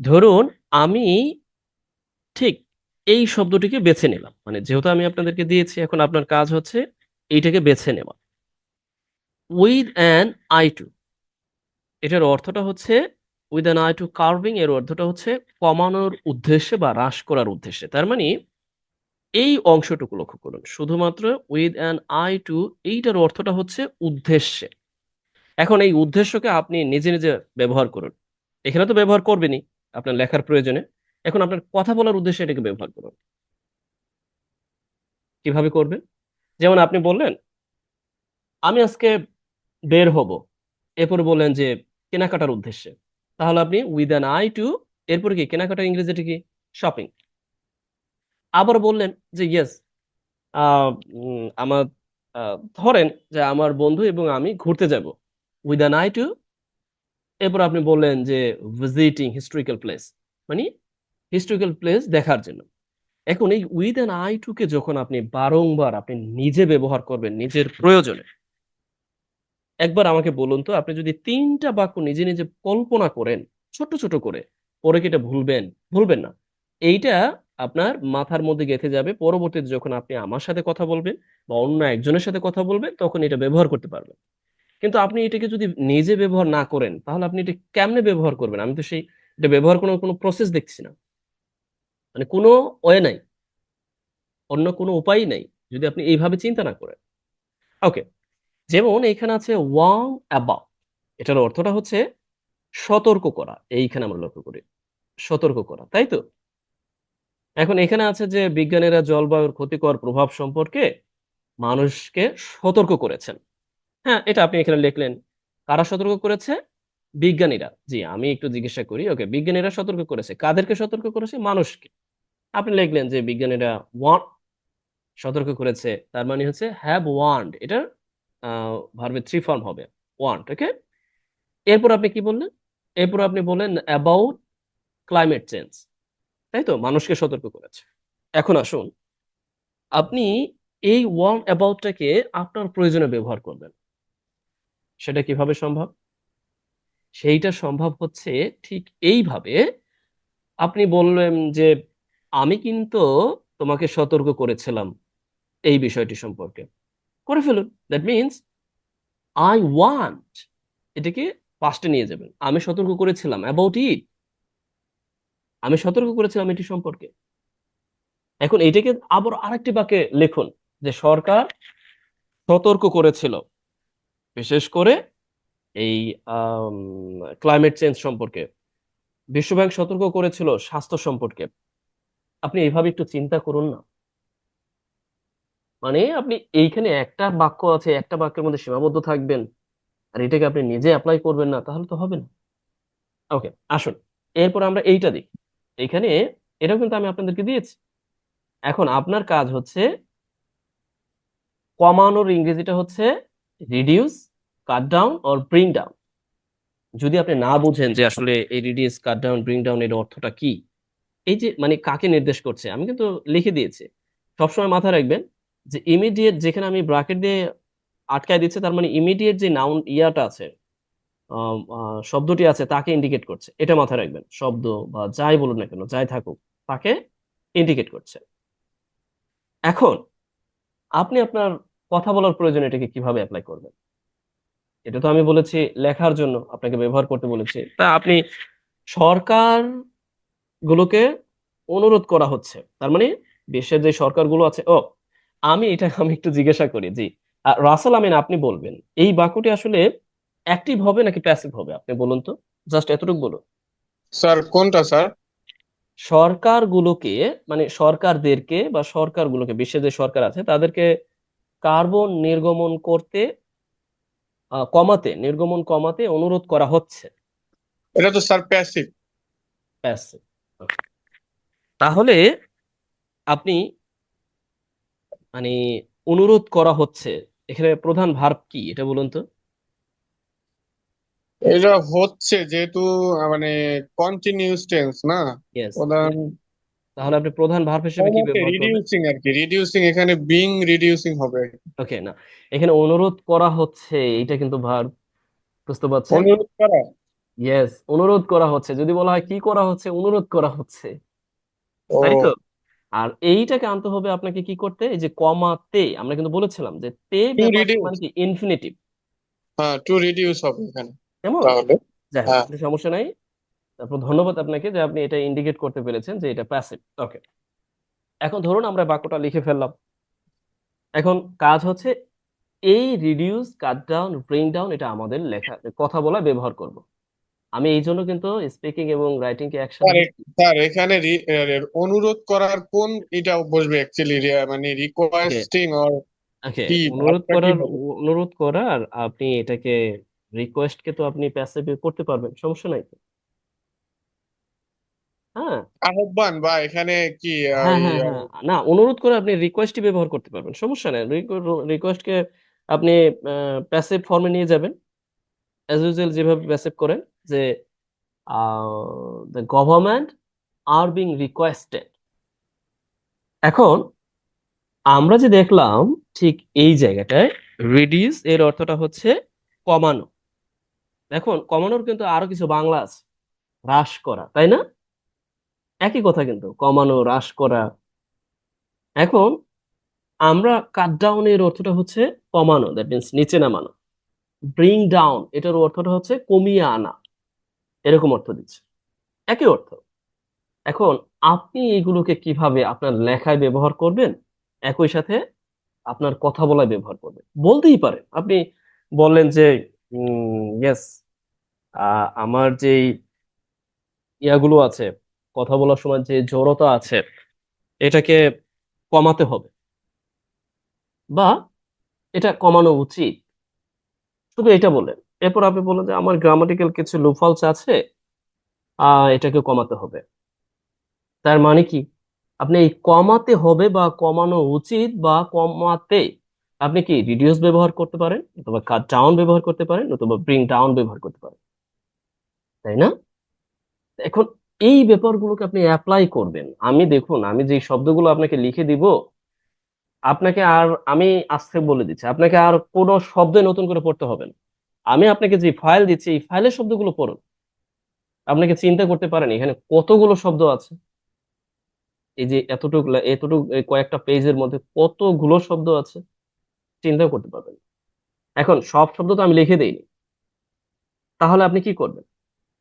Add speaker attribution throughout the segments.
Speaker 1: ধরুন আমি ঠিক এই শব্দটিকে বেছে নিলাম। মানে যেহেতু আমি আপনাদেরকে দিয়েছি, এখন আপনার কাজ হচ্ছে এইটাকে বেছে নেওয়া। উইথ অ্যান আই টু এটার অর্থটা হচ্ছে with an eye to carving এর অর্থটা হচ্ছে কমানোর উদ্দেশ্যে বা হ্রাস করার উদ্দেশ্যে। তার মানে এই অংশটুকু লক্ষ্য করুন। শুধুমাত্র উইথ অ্যান আই টু এইটার অর্থটা হচ্ছে উদ্দেশ্যে। এখন এই উদ্দেশ্যকে আপনি নিজে নিজে ব্যবহার করুন। এখানে তো ব্যবহার করবেনই। আপনার লেখার প্রয়োজনে, এখন আপনার কথা বলার উদ্দেশ্যে এটাকে ব্যবহার করুন। কীভাবে করবেন? যেমন আপনি বললেন, আমি আজকে বের হব, এরপর বললেন যে কেনাকাটার উদ্দেশ্যে। তাহলে আপনি উইথ অ্যান আই টু এরপরে কি কেনাকাটার ইংরেজিটা কি? শপিং আবার বললেন যে ইয়েস আমার ধরেন যে আমার বন্ধু এবং আমি ঘুরতে যাব। উইথ অ্যান আই টু এরপর আপনি বললেন যে ভিজিটিং হিস্টোরিক্যাল প্লেস মানে হিস্টোরিক্যাল প্লেস দেখার জন্য। এখন এই উইথ অ্যান আই টু কে যখন আপনি বারংবার আপনি নিজে ব্যবহার করবেন, নিজের প্রয়োজনে, একবার আমাকে বলুন তো, আপনি যদি তিনটা বাক্য নিজে নিজে কল্পনা করেন ছোট ছোট করে, পরে কি এটা ভুলবেন? ভুলবেন না। এইটা আপনার মাথার মধ্যে গেঁথে যাবে, পরবর্তীতে যখন আপনি আমার সাথে কথা বলবেন বা অন্য একজনের সাথে কথা বলবেন, তখন এটা ব্যবহার করতে পারবেন। কিন্তু আপনি এটাকে যদি নিজে ব্যবহার না করেন, তাহলে আপনি এটা কেমনে ব্যবহার করবেন? আমি তো সেই, এটা ব্যবহার করার কোনো প্রসেস দেখছি না। মানে কোনো ওয়ে নাই। অন্য কোনো উপায় নাই, যদি আপনি এইভাবে চিন্তা না করেন। ওকে যেমন এখানে আছে ওয়াং অ্যাবাউট এটার অর্থটা হচ্ছে সতর্ক করা। এইখানে আমরা লক্ষ্য করি। সতর্ক করা, তাই তো? এখন এখানে আছে যে বিজ্ঞানীরা জলবায়ুর ক্ষতিকর প্রভাব সম্পর্কে মানুষকে সতর্ক করেছেন। হ্যাঁ এটা আপনি এখানে লিখলেন। কারা সতর্ক করেছে? বিজ্ঞানীরা। জি, আমি একটু জিজ্ঞাসা করি, ওকে, বিজ্ঞানীরা সতর্ক করেছে। কাদেরকে সতর্ক করেছে? মানুষকে। আপনি লিখলেন যে বিজ্ঞানীরা ওয়ান সতর্ক করেছে, তার মানে হচ্ছে হ্যাভ ওয়ান্ড এটা ভার্বের থ্রি ফর্ম হবে ওয়ান্ট ওকে এরপর আপনি কি বললেন? এরপর আপনি বললেন অ্যাবাউট ক্লাইমেট চেঞ্জ তাই তো? মানুষকে সতর্ক করেছে। এখন আসুন, আপনি এই ওয়ার্ন অ্যাবাউটটাকে আপনার প্রয়োজনে ব্যবহার করবেন। সেটা কীভাবে সম্ভব? সেইটা সম্ভব হচ্ছে ঠিক এইভাবে আপনি বললেন যে, আমি কিন্তু তোমাকে সতর্ক করেছিলাম এই বিষয়টি সম্পর্কে। করে ফেলুন। দ্যাট মিনস আই ওয়ান্ট এটাকে পাস্টে নিয়ে যাবেন। আমি সতর্ক করেছিলাম অ্যাবাউট ইট আমি সতর্ক করেছিলাম এটি সম্পর্কে। এখন এটাকে আবার আরেকটি বাক্যে লিখুন যে, সরকার সতর্ক করেছিল। বিশেষ করে এই ক্লাইমেট চেঞ্জ সম্পর্কে। বিশ্বব্যাংক সতর্ক করেছিল স্বাস্থ্য সম্পর্কে। আপনি এইভাবে একটু চিন্তা করুন না। মানে আপনি এইখানে একটা বাক্য আছে, একটা বাক্যের মধ্যে সীমাবদ্ধ থাকবেন আর এটাকে আপনি নিজে অ্যাপ্লাই করবেন না, তাহলে তো হবে না। ওকে আসুন। এরপর আমরা এইটা দিই এইখানে এটাও কিন্তু আমি আপনাদেরকে দিয়েছি। এখন আপনার কাজ হচ্ছে কমানোর ইংরেজিটা হচ্ছে reduce cut down or bring down যদি আপনি না বুঝেন যে আসলে এই reduce cut down bring down এর অর্থটা কি? এই যে মানে কাকে নির্দেশ করছে? আমি কিন্তু লিখে দিয়েছি। সবসময় মাথায় রাখবেন যে ইমিডিয়েট যেখানে আমি ব্রাকেট দিয়ে আটকায় দিচ্ছে, তার মানে ইমিডিয়েট যে নাউন ইয়াটা আছে শব্দটি আছে, তাকে ইন্ডিকেট করছে। এটা মাথায় রাখবেন। শব্দ বা যাই বলুন না কেন, যাই থাকুক, তাকে ইন্ডিকেট করছে। এখন আপনি আপনার কথা বলার প্রয়োজন এটাকে কীভাবে অ্যাপ্লাই করবেন? এটা তো আমি বলেছি লেখার জন্য আপনাকে ব্যবহার করতে বলেছি। তা আপনি সরকার গুলোকে অনুরোধ করা হচ্ছে। তার মানে বিশ্বের যে সরকারগুলো আছে ও আমি এটা আমি একটু জিজ্ঞাসা করি জি। রাসেল আমিন আপনি বলবেন এই বাক্যটি আসলে অ্যাক্টিভ হবে নাকি প্যাসিভ হবে? আপনি বলুন তো জাস্ট এতটুকু বলুন।
Speaker 2: স্যার কোনটা স্যার?
Speaker 1: সরকারগুলোকে মানে সরকারদেরকে বা সরকারগুলোকে বিশ্বের যে সরকার আছে তাদেরকে কার্বন নির্গমন করতে কমাতে নির্গমন কমাতে অনুরোধ করা হচ্ছে।
Speaker 2: এটা তো স্যার প্যাসিভ
Speaker 1: passive. তাহলে আপনি মানে অনুরোধ করা হচ্ছে। এখানে প্রধান ভার্ব কি এটা বলুন তো।
Speaker 2: এটা হচ্ছে যেহেতু মানে কন্টিনিউস টেন্স না? প্রধান
Speaker 1: তাহলে আপনি প্রধান ভার্ব হিসেবে কি ব্যবহার করবেন?
Speaker 2: রিডিউসিং আর কি রিডিউসিং এখানে বিং রিডিউসিং হবে।
Speaker 1: ওকে না এখানে অনুরোধ করা হচ্ছে এটা কিন্তু ভার্ব বুঝতে পারছেন?
Speaker 2: অনুরোধ করা?
Speaker 1: ইয়েস অনুরোধ করা হচ্ছে যদি বলা হয় কি করা হচ্ছে অনুরোধ করা হচ্ছে। তাই তো? আর এইটাকে আনতে হবে আপনাকে কি করতে এই যে কমাতে আমরা কিন্তু বলেছিলাম যে তে মানে কি ইনফিনিটিভ
Speaker 2: হ্যাঁ টু রিডিউস হবে এখানে।
Speaker 1: কেমন?
Speaker 2: তাহলে
Speaker 1: যাই হোক
Speaker 2: হ্যাঁ।
Speaker 1: সমস্যা নাই। তারপর ধন্যবাদ আপনাকে যে আপনি এটা ইন্ডিকেট করতে পেরেছেন যে এটা প্যাসিভ ওকে এখন ধরুন আমরা বাক্যটা লিখে ফেললাম। এখন কাজ হচ্ছে এই reduce cut down bring down এটা আমাদের লেখা কথা বলা ব্যবহার করব। আমি এই জন্য কিন্তু স্পিকিং এবং রাইটিং কে একসাথে
Speaker 2: স্যার এখানে অনুরোধ করার কোন এটা বসবে অ্যাকচুয়ালি মানে রিকোয়েস্টিং অর
Speaker 1: ওকে অনুরোধ করার অনুরোধ করার আপনি এটাকে রিকোয়েস্ট কে তো আপনি প্যাসিভ করতে পারবেন সমস্যা নাই তো। হ্যাঁ।
Speaker 2: আহ্বান বা এখানে কি
Speaker 1: হ্যাঁ
Speaker 2: এই,
Speaker 1: হ্যাঁ হ্যাঁ। না অনুরোধ করে আপনি রিকোয়েস্টই ব্যবহার করতে পারবেন সমস্যা নেই। রিকোয়েস্টকে আপনি প্যাসিভ ফর্মে নিয়ে যাবেন। অ্যাজ ইউজুয়াল যেভাবে প্যাসিভ করেন যে the government are being requested এখন আমরা যে দেখলাম ঠিক এই জায়গাটায় রিডিউস এর অর্থটা হচ্ছে কমানো। এখন কমানোর কিন্তু আরও কিছু বাংলা আছে। হ্রাস করা তাই না? একই কথা কিন্তু, কমানো, হ্রাস করা। এখন আমরা কাট ডাউন এর অর্থটা হচ্ছে কমানো দ্যাট মিনস নিচে নামানো। ব্রিং ডাউন এটার অর্থটা হচ্ছে কমিয়ে আনা, এরকম অর্থ দিচ্ছে। একই অর্থ। এখন আপনি এগুলোকে কীভাবে আপনার লেখায় ব্যবহার করবেন, একই সাথে আপনার কথা বলায় ব্যবহার করবেন। বলতেই পারেন। আপনি বললেন যে ইয়েস আমার যে ইয়াগুলো আছে কথা বলার সময় যে জড়তা আছে, এটাকে কমাতে হবে। বা এটা কমানো উচিত। শুধু এটা বললেন। এরপর আপনি বললেন যে আমার গ্রামাটিক্যাল কিছু লুফলস আছে এটাকে কমাতে হবে। তার মানে কি? আপনি এই কমাতে হবে বা কমানো উচিত বা কমাতে আপনি কি রিডিউস ব্যবহার করতে পারেন, অথবা কাট ডাউন ব্যবহার করতে পারেন, অথবা ব্রিং ডাউন ব্যবহার করতে পারেন। তাই না? এখন এই ব্যাপারগুলোকে আপনি অ্যাপ্লাই করবেন। আমি দেখুন, আমি যে শব্দগুলো আপনাকে লিখে দিব, আপনাকে আর আমি আজকে বলে দিচ্ছি, আপনাকে আর কোনো শব্দ নতুন করে পড়তে হবে না। আমি আপনাকে যে ফাইল দিচ্ছি, এই ফাইলের শব্দগুলো পড়ুন। আপনাকে চিন্তা করতে পারেন, এখানে কতগুলো শব্দ আছে। এই যে এতটুকু এতটুকু কয়েকটা পেজের মধ্যে কতগুলো শব্দ আছে, চিন্তা করতে পারবেন এখন সব শব্দ তো আমি লিখে দেইনি। তাহলে আপনি কি করবেন?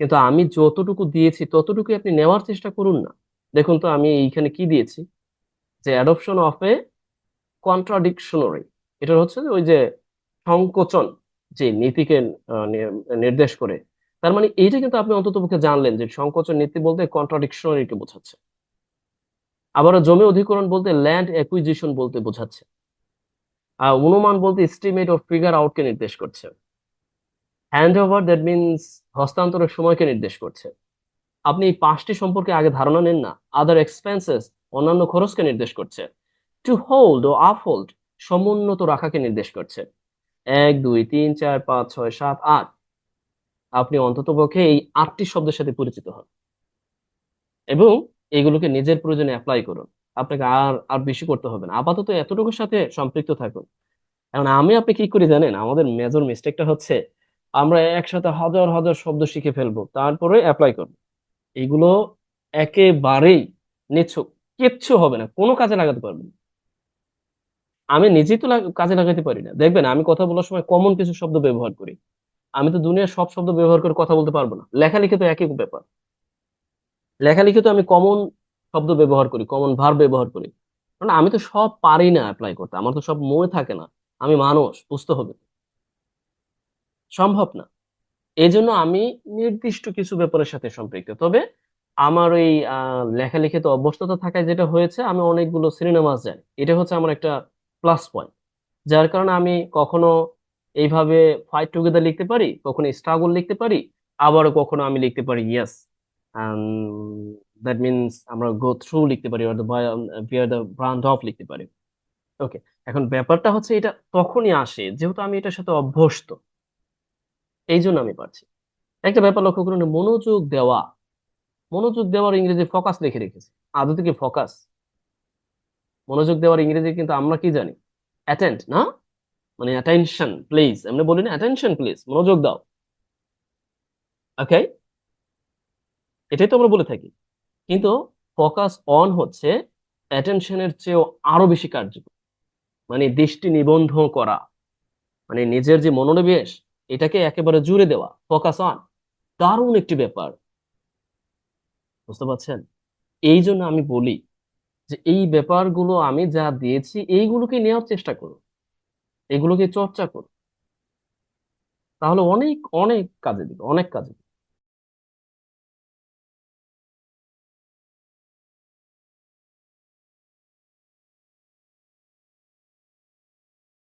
Speaker 1: কিন্তু আমি যতটুকু দিয়েছি, ততটুকুই আপনি নেওয়ার চেষ্টা করুন না। দেখুন তো আমি এইখানে কি দিয়েছি? যে অ্যাডপশন অফ এ কন্ট্রাডিকশনারি এটা হচ্ছে ওই যে সংকোচন যে নীতিকে নির্দেশ করে। তার মানে এইটা কিন্তু আপনি অন্ততপক্ষে জানলেন যে সংকোচন নীতি বলতে কন্ট্রাডিকশনারিকে বোঝাচ্ছে। আবার জমি অধিগ্রহণ বলতে ল্যান্ড অ্যাকুইজিশন বলতে বোঝাচ্ছে। আর অনুমান বলতে এস্টিমেট অফ ফিগার আউটকে নির্দেশ করছে। হ্যান্ড ওভার দ্যাট মিনস হস্তান্তরের সময়কে নির্দেশ করছে। আপনি এই পাঁচটি সম্পর্কে আগে ধারণা নেন না আদার এক্সপেন্সেস অন্যান্য খরচকে নির্দেশ করছে। টু হোল্ড ও আপহোল্ড সমুন্নত রাখাকে নির্দেশ করছে। এক, দুই, তিন, চার, পাঁচ, ছয়, সাত, আট। আপনি অন্ততপক্ষে এই আটটি শব্দের সাথে পরিচিত হন। এবং এগুলোকে নিজের প্রয়োজনে অ্যাপ্লাই করুন। আপনাকে আর আর বেশি করতে হবে না। আপাতত এতটুকুর সাথে সম্পৃক্ত থাকুন। এখন আমি আপনি কি করি জানেন? আমাদের মেজর মিস্টেকটা হচ্ছে আমরা একসাথে হাজার হাজার শব্দ শিখে ফেলব, তারপরে অ্যাপ্লাই করব। এগুলো একেবারেই নিছক কিচ্ছু হবে না, কোনো কাজে লাগাতে পারবেন। আমি নিজেই তো কাজে লাগাতে পারি না। দেখবেন, আমি কথা বলার সময় কমন কিছু শব্দ ব্যবহার করি। আমি তো দুনিয়ার সব শব্দ ব্যবহার করে কথা বলতে পারব না। লেখালেখি তো একই ব্যাপার। লেখালেখি তো আমি কমন শব্দ ব্যবহার করি কমন ভার ব্যবহার করি। কারণ আমি তো সব পারি না অ্যাপ্লাই করতে। আমার তো সব মনে থাকে না। আমি মানুষ, বুঝতে হবে। সম্ভব না। এই জন্য আমি নির্দিষ্ট কিছু ব্যাপারের সাথে সম্পৃক্ত। তবে আমার ওই লেখালেখিতে অভ্যস্ততা থাকায় যেটা হয়েছে, আমি অনেকগুলো সিনেমা জানি। এটা হচ্ছে আমার একটা প্লাস পয়েন্ট যার কারণে আমি কখনো এইভাবে ফাইট টুগেদার লিখতে পারি, কখনো স্ট্রাগল লিখতে পারি, আবার কখনো আমি লিখতে পারি ইয়েস দ্যাট মিনস আমরা গো থ্রু লিখতে পারি অর দ্য ব্রান্ড অফ লিখতে পারি। ওকে এখন ব্যাপারটা হচ্ছে এটা তখনই আসে, যেহেতু আমি এটার সাথে অভ্যস্ত। এই জন্য আমি পারছি। একটা ব্যাপার লক্ষ্য করুন, মনোযোগ দেওয়া, মনোযোগ দেওয়ার ইংরেজি ফোকাস লিখে রেখেছি। আদতে কি ফোকাস? মনোযোগ দেওয়ার ইংরেজি কিন্তু আমরা কি জানি? অ্যাটেন্ড, না? মানে অ্যাটেনশন, প্লিজ। আমরা বলি না, অ্যাটেনশন, প্লিজ, মনোযোগ দাও। ওকে এটাই তো আমরা বলে থাকি। কিন্তু ফোকাস অন হচ্ছে অ্যাটেনশনের চেয়েও আরও বেশি কার্যকর। মানে দৃষ্টি নিবন্ধ করা। মানে নিজের যে মনোনিবেশ এটাকে একেবারে জুড়ে দেওয়া ফোকাস অন দারুণ একটি ব্যাপার। বুঝতে পারছেন? এই জন্য আমি বলি যে এই ব্যাপারগুলো আমি যা দিয়েছি, এইগুলোকে নেওয়ার চেষ্টা করো এগুলোকে চর্চা করো তাহলে অনেক অনেক কাজে দিবে, অনেক কাজে